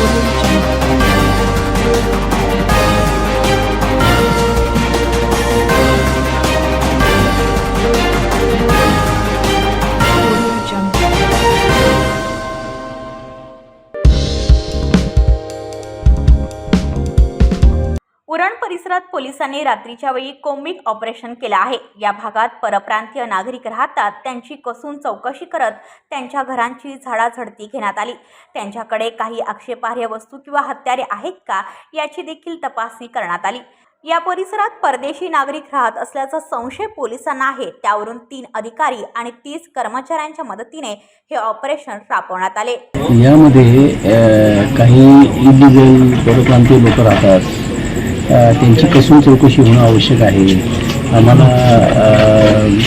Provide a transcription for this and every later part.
Thank you. Uran परिसरात पोलिसांनी रात्रीच्या वेळी कोमिक ऑपरेशन केलं आहे. या भागात परप्रांतीय नागरिक राहतात. त्यांची कसून चौकशी करत त्यांच्या घरांची झाडाझडती घेण्यात आली. त्यांच्याकडे काही आक्षेपार्ह वस्तू किंवा हत्यारे आहेत का याची देखील तपासणी करण्यात आली. या परिसरात परदेशी नागरिक राहत असल्याचा संशय पोलिसांना आहे. त्यावरून तीन अधिकारी आणि तीस कर्मचाऱ्यांच्या मदतीने हे ऑपरेशन राबवण्यात आले. यामध्ये काही इलिगल परप्रांतीय लोक राहतात. त्यांची कसून चौकशी होणं आवश्यक आहे. आम्हाला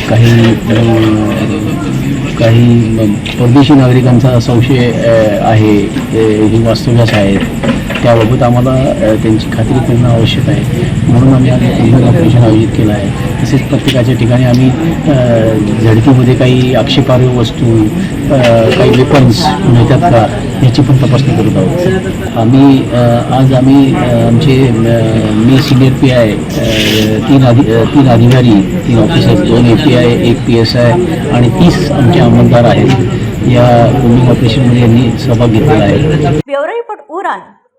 काही काही परदेशी नागरिकांचा संशय आहे ते ही वास्तव्यास आहेत. त्याबाबत आम्हाला त्यांची खात्री करणं आवश्यक आहे. म्हणून आम्ही आज ऑपरेशन आयोजित केलं आहे. तसेच प्रत्येकाच्या ठिकाणी आम्ही अ, काही आक्षेपार्ह वस्तू काही वेपन्स मिळतात का याची पण तपासणी करत आहोत. आम्ही आज आम्ही आमचे मी सिनियर पी आय तीन अधि तीन अधिकारी तीन ऑफिसर दोन ए पी आय एक पी एस आय आणि तीस आमचे अंमलदार आहेत. या कोमिंग ऑपरेशनमध्ये यांनी सहभाग घेतलेला आहे. Bureau report Uran.